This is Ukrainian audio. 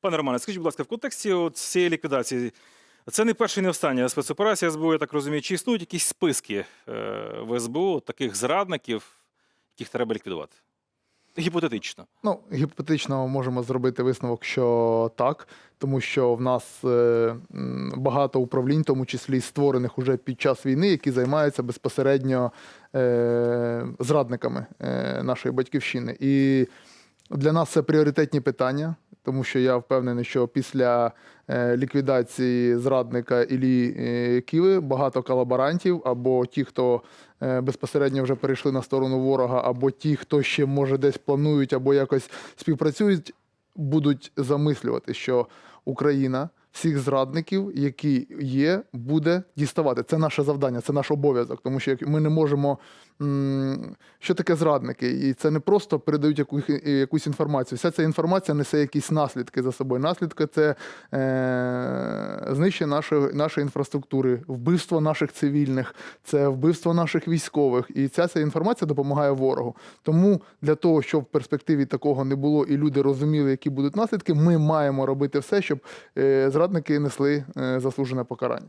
Пане Романе, скажіть, будь ласка, в контексті от цієї ліквідації, це не перша і не остання спецоперація СБУ, я так розумію. Чи існують якісь списки е, в СБУ таких зрадників, яких треба ліквідувати? Гіпотетично. Ну, гіпотетично можемо зробити висновок, що так, тому що в нас е, багато управлінь, в тому числі створених уже під час війни, які займаються безпосередньо е, зрадниками нашої батьківщини. І для нас це пріоритетні питання, тому що я впевнений, що після е, ліквідації зрадника Іллі е, Ківи багато колаборантів або ті, хто е, безпосередньо вже перейшли на сторону ворога, або ті, хто ще може десь планують або якось співпрацюють, будуть замислювати, що Україна всіх зрадників, які є, буде діставати. Це наше завдання, це наш обов'язок, тому що ми не можемо. Що таке зрадники? І це не просто передають яку, якусь інформацію. Вся ця інформація несе якісь наслідки за собою. Наслідки це е, знищення нашої, нашої інфраструктури, вбивство наших цивільних, це вбивство наших військових. І ця, ця інформація допомагає ворогу. Тому для того, щоб в перспективі такого не було і люди розуміли, які будуть наслідки, ми маємо робити все, щоб е, зрадники несли е, заслужене покарання.